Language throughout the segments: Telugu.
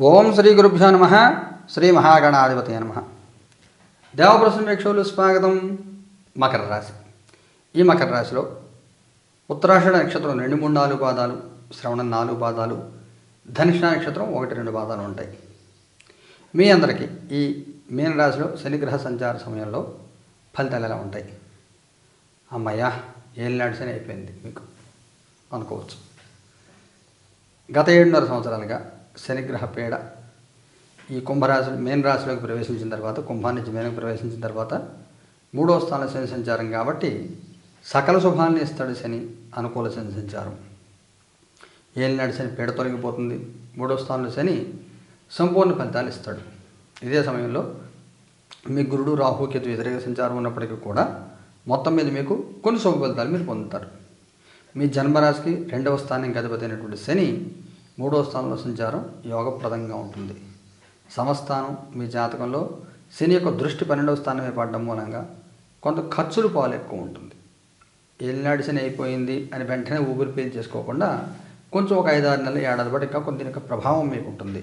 ఓం శ్రీ గురుభ్యో నమ శ్రీ మహాగణాధిపతి నమ. దేవప్రసం వీక్షకులు స్వాగతం. మకర రాశి. ఈ మకర రాశిలో ఉత్తరాషణ నక్షత్రం రెండు మూడు నాలుగు పాదాలు శ్రవణం నాలుగు పాదాలు ధనిష్ట నక్షత్రం ఒకటి రెండు పాదాలు ఉంటాయి. మీ అందరికీ ఈ మీనరాశిలో శనిగ్రహ సంచార సమయంలో ఫలితాలు ఎలా ఉంటాయి? అమ్మయ్యా ఏం నడిచిన అయిపోయింది మీకు. అనుకోవచ్చు. గత ఏడున్నర సంవత్సరాలుగా శనిగ్రహ పీడ ఈ కుంభరాశి మేన్ రాశిలోకి ప్రవేశించిన తర్వాత కుంభాన్ని నుంచి మేనకు ప్రవేశించిన తర్వాత మూడో స్థాన శని సంచారం కాబట్టి సకల శుభాన్ని ఇస్తాడు శని అనుకూల శని సంచారం. ఏలినాడు శని పీడ తొలగిపోతుంది. మూడో స్థానంలో శని సంపూర్ణ ఫలితాలు ఇస్తాడు. ఇదే సమయంలో మీ గురుడు రాహుకేతు వ్యతిరేక సంచారం ఉన్నప్పటికీ కూడా మొత్తం మీద మీకు కొన్ని శుభ ఫలితాలు మీరు పొందుతారు. మీ జన్మరాశికి రెండవ స్థానం అధిపతి అయినటువంటి శని మూడో స్థానంలో సంచారం యోగప్రదంగా ఉంటుంది. సమస్థానం మీ జాతకంలో శని యొక్క దృష్టి పన్నెండవ స్థానమే పడడం మూలంగా కొంత ఖర్చులు పాలు ఎక్కువ ఉంటుంది. ఏలినాడు శని అయిపోయింది అని వెంటనే ఊపిరి పీల్ చేసుకోకుండా కొంచెం ఒక ఐదారు నెలలు ఏడాది పాటు ఇంకా కొంత యొక్క ప్రభావం మీకు ఉంటుంది.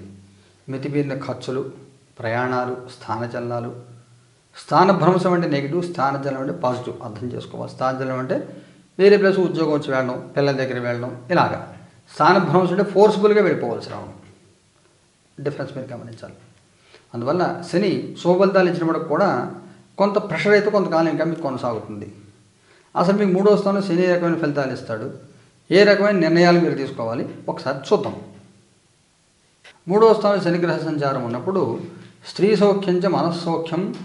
మితిమీరిన ఖర్చులు ప్రయాణాలు స్థానచలనాలు స్థానభ్రంశం అంటే నెగిటివ్ స్థానజలం అంటే పాజిటివ్ అర్థం చేసుకోవాలి. స్థానజలం అంటే వేరే ప్లేస్ ఉద్యోగం వచ్చి వెళ్ళడం పిల్లల దగ్గర వెళ్ళడం ఇలాగా. స్థానభ్రంశం అంటే ఫోర్స్ఫుల్గా వెళ్ళిపోవాల్సి రావడం డిఫరెన్స్ మీరు గమనించాలి. అందువల్ల శని శుభఫలితాలు ఇచ్చినప్పుడు కూడా కొంత ప్రెషర్ అయితే కొంతకాలం ఇంకా మీకు కొనసాగుతుంది. అసలు మీకు మూడో స్థానం శని ఏ రకమైన ఫలితాలు ఇస్తాడు? ఏ రకమైన నిర్ణయాలు మీరు తీసుకోవాలి? ఒకసారి చూద్దాం. మూడో స్థానం శనిగ్రహ సంచారం ఉన్నప్పుడు స్త్రీ సౌఖ్యం చ మనస్సౌఖ్యం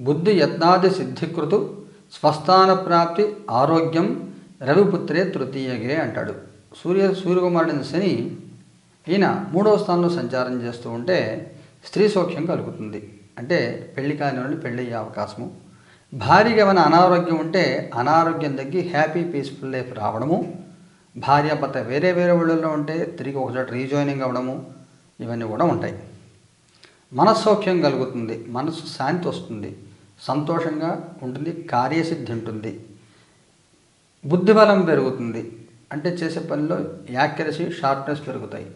బుద్ధి యత్నాది సిద్ధికృతు స్వస్థాన ప్రాప్తి ఆరోగ్యం రవిపుత్రే తృతీయగే అంటాడు. సూర్య సూర్యకుమారుడైన శని ఈయన మూడవ స్థానంలో సంచారం చేస్తూ ఉంటే స్త్రీ సౌఖ్యం కలుగుతుంది. అంటే పెళ్ళి కాని వాళ్ళు పెళ్ళి అయ్యే అవకాశము. భార్యకి ఏమైనా అనారోగ్యం ఉంటే అనారోగ్యం తగ్గి హ్యాపీ పీస్ఫుల్ లైఫ్ రావడము. భార్య భర్త వేరే వేరే ఊళ్ళల్లో ఉంటే తిరిగి ఒకచోట రీజాయినింగ్ అవ్వడము. ఇవన్నీ కూడా ఉంటాయి. మనస్సౌఖ్యం కలుగుతుంది. మనసు శాంతి వస్తుంది. సంతోషంగా ఉంటుంది. కార్యసిద్ధి ఉంటుంది. బుద్ధిబలం పెరుగుతుంది. అంటే చేసే పనిలో యాక్యురసీ షార్ప్నెస్ పెరుగుతాయి.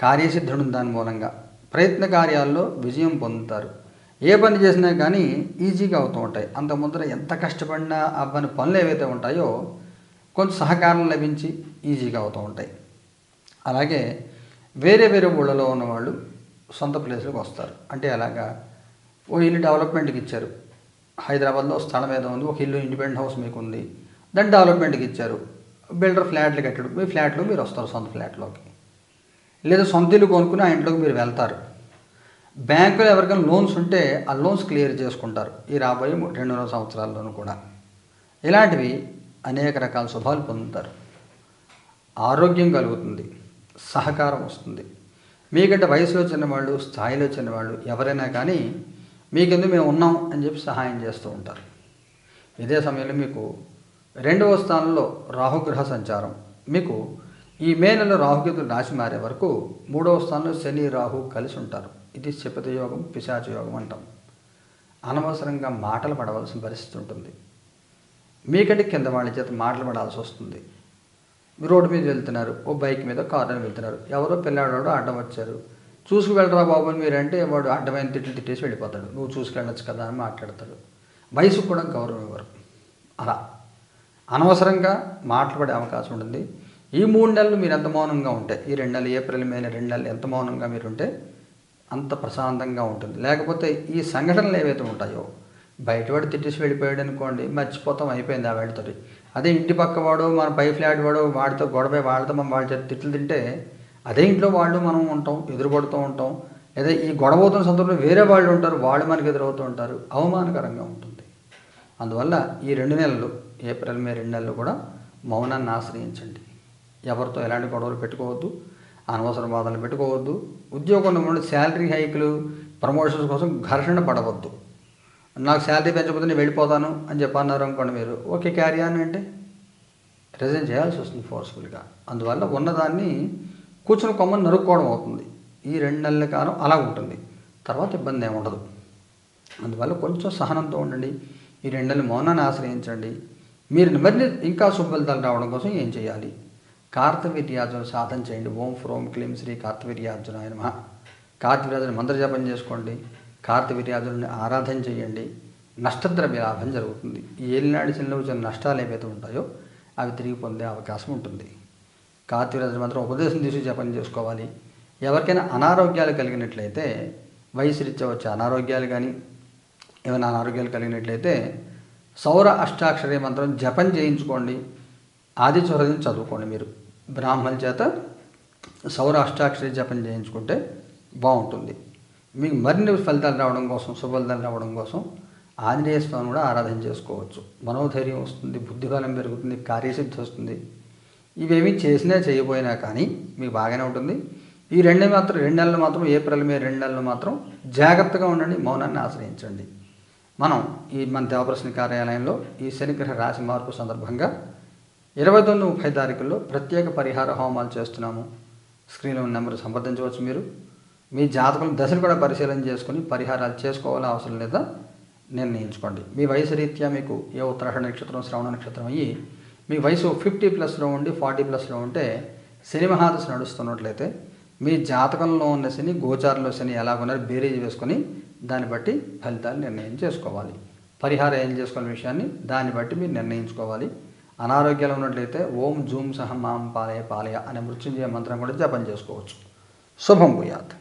కార్యసిద్ధుడు దాని మూలంగా. ప్రయత్న కార్యాల్లో విజయం పొందుతారు. ఏ పని చేసినా కానీ ఈజీగా అవుతూ ఉంటాయి. అంత ముందర ఎంత కష్టపడినా అవ్వని పనులు ఏవైతే ఉంటాయో కొంచెం సహకారం లభించి ఈజీగా అవుతూ ఉంటాయి. అలాగే వేరే వేరే ఊళ్ళలో ఉన్నవాళ్ళు సొంత ప్లేస్లకు వస్తారు. అంటే అలాగా ఓ ఇల్లు డెవలప్మెంట్కి ఇచ్చారు. హైదరాబాద్లో స్థలం ఏదో ఉంది. ఒక ఇల్లు ఇండిపెండెంట్ హౌస్ మీకు ఉంది దాన్ని డెవలప్మెంట్కి ఇచ్చారు. బిల్డర్ ఫ్లాట్లు కట్టాడు. మీ ఫ్లాట్లో మీరు వస్తారు సొంత ఫ్లాట్లోకి. లేదా సొంత ఇల్లు కొనుక్కుని ఆ ఇంట్లోకి మీరు వెళ్తారు. బ్యాంకులో ఎవరికైనా లోన్స్ ఉంటే ఆ లోన్స్ క్లియర్ చేసుకుంటారు. ఈ రాబోయే రెండు రెండున్నర సంవత్సరాల్లోనూ కూడా. ఇలాంటివి అనేక రకాల శుభాలు పొందుతారు. ఆరోగ్యం కలుగుతుంది. సహకారం వస్తుంది. మీకంటే వయసులో చిన్నవాళ్ళు స్థాయిలో చిన్నవాళ్ళు ఎవరైనా కానీ మీకెందుకు మేము ఉన్నాం అని చెప్పి సహాయం చేస్తూ ఉంటారు. ఇదే సమయంలో మీకు రెండవ స్థానంలో రాహుగ్రహ సంచారం. మీకు ఈ మే నెల రాహుకేతులు రాశి మారే వరకు మూడవ స్థానంలో శని రాహు కలిసి ఉంటారు. ఇది శపథ యోగం పిశాచ యోగం అంటాం. అనవసరంగా మాటలు పడవలసిన పరిస్థితి ఉంటుంది. మీకంటే కింద వాళ్ళ చేత మాటలు పడాల్సి వస్తుంది. రోడ్డు మీద వెళ్తున్నారు ఓ బైక్ మీద కార్లో వెళ్తున్నారు. ఎవరో పిల్లాడు అడ్డం వచ్చారు. చూసుకు వెళ్ళరా బాబు అని మీరంటే వాడు అడ్డమైన తిట్లు తిట్టేసి వెళ్ళిపోతాడు. నువ్వు చూసుకెళ్ళచ్చు కదా అని మాట్లాడతాడు. వయసుకు కూడా గౌరవం ఇవ్వరు అలా. అనవసరంగా మాట్లాడే అవకాశం ఉంటుంది. ఈ మూడు నెలలు మీరు ఎంత మౌనంగా ఉంటే ఈ రెండు నెలలు ఏప్రిల్ మే రెండు నెలలు ఎంత మౌనంగా మీరు ఉంటే అంత ప్రశాంతంగా ఉంటుంది. లేకపోతే ఈ సంఘటనలు ఏవైతే ఉంటాయో బయటవాడు తిట్టేసి వెళ్ళిపోయాడు అనుకోండి మర్చిపోతాం అయిపోయింది ఆ వాడితోటి. అదే ఇంటి పక్క వాడు మన పై ఫ్లాట్ వాడు వాడితో గొడవ వాళ్ళతో మనం వాళ్ళ చేత తిట్లు తింటే అదే ఇంట్లో వాళ్ళు మనం ఉంటాం ఎదురుపడుతూ ఉంటాం. లేదా ఈ గొడవ అవుతున్న సందర్భంలో వేరే వాళ్ళు ఉంటారు వాళ్ళు మనకి ఎదురవుతూ ఉంటారు. అవమానకరంగా ఉంటుంది. అందువల్ల ఈ రెండు నెలలు ఏప్రిల్ మే రెండు నెలలు కూడా మౌనాన్ని ఆశ్రయించండి. ఎవరితో ఎలాంటి గొడవలు పెట్టుకోవద్దు అనవసర బాధలు పెట్టుకోవద్దు ఉద్యోగంలో ఉండే శాలరీ హైకులు ప్రమోషన్స్ కోసం ఘర్షణ పడవద్దు. నాకు శాలరీ పెంచకపోతే నేను వెళ్ళిపోతాను అని చెప్పి అన్నారు అనుకోండి మీరు ఓకే క్యారీ అని అంటే రిజైన్ చేయాల్సి వస్తుంది ఫోర్స్ఫుల్గా. అందువల్ల ఉన్నదాన్ని కూర్చుని కొమ్మని నరుక్కోవడం అవుతుంది. ఈ రెండు నెలల కాలం అలా ఉంటుంది. తర్వాత ఇబ్బంది ఏమి ఉండదు. అందువల్ల కొంచెం సహనంతో ఉండండి. ఈ రెండు మౌనాన్ని ఆశ్రయించండి. మీరు మరిన్ని ఇంకా శుభలితాలు రావడం కోసం ఏం చేయాలి? కార్తవీర్యార్జున సాధన చేయండి. ఓం ఫ్రోం క్లీం శ్రీ కార్తవీర్యార్జునాయ నమ. కార్తవీర్యార్జున మంత్రజపం చేసుకోండి. కార్తవీర్యార్జునుని ఆరాధన చేయండి. నష్టద్రవ్య లాభం జరుగుతుంది. ఏలినాడి చిన్న వచ్చిన నష్టాలు ఏవైతే ఉంటాయో అవి తిరిగి పొందే అవకాశం ఉంటుంది. కార్తీరాజు మాత్రం ఉపదేశం తీసి జపం చేసుకోవాలి. ఎవరికైనా అనారోగ్యాలు కలిగినట్లయితే వయసు రీత్యా వచ్చే అనారోగ్యాలు కానీ ఏమైనా అనారోగ్యాలు కలిగినట్లయితే సౌర అష్టాక్షరి మంత్రం జపం చేయించుకోండి. ఆది చదువుకోండి మీరు. బ్రాహ్మణుల చేత సౌర అష్టాక్షరి జపం చేయించుకుంటే బాగుంటుంది. మీకు మరిన్ని ఫలితాలు రావడం కోసం సుఫలితాలు రావడం కోసం ఆంజనేయ స్వామిని కూడా ఆరాధన చేసుకోవచ్చు. మనోధైర్యం వస్తుంది బుద్ధిబలం పెరుగుతుంది కార్యసిద్ధి వస్తుంది. ఇవేమి చేసినా చేయబోయినా కానీ మీకు బాగానే ఉంటుంది. ఈ రెండు మాత్రం రెండు నెలలు మాత్రం ఏప్రిల్ మే రెండు నెలలు మాత్రం జాగ్రత్తగా ఉండండి మౌనాన్ని ఆశ్రయించండి. మనం ఈ మన దేవప్రశ్న కార్యాలయంలో ఈ శనిగ్రహ రాశి మార్పు సందర్భంగా ఇరవై తొమ్మిది ముప్పై తారీఖుల్లో ప్రత్యేక పరిహార హోమాలు చేస్తున్నాము. స్క్రీన్లో ఉన్న నెంబర్ సంప్రదించవచ్చు మీరు. మీ జాతకం దశలు కూడా పరిశీలన చేసుకుని పరిహారాలు చేసుకోవాలని అవసరం లేదా నిర్ణయించుకోండి. మీ వయసు రీత్యా మీకు ఏ ఉత్తరాఖండ నక్షత్రం శ్రవణ నక్షత్రం అయ్యి మీ వయసు ఫిఫ్టీ ప్లస్లో ఉండి ఫార్టీ ప్లస్లో ఉంటే శని మహాదశ నడుస్తున్నట్లయితే మీ జాతకంలో ఉన్న శని గోచారంలో శని ఎలా ఉన్నారు బేరీజ్ వేసుకొని దాన్ని బట్టి ఫలితాలు నిర్ణయం చేసుకోవాలి. పరిహారం ఏం చేసుకోవాల విషయాన్ని దాన్ని బట్టి మీరు నిర్ణయించుకోవాలి. అనారోగ్యాలు ఉన్నట్లయితే ఓం జూమ్ సహం మాం పాలయ పాలయ అనే మృత్యుంజయ మంత్రం కూడా జపం చేసుకోవచ్చు. శుభం భూయాత్.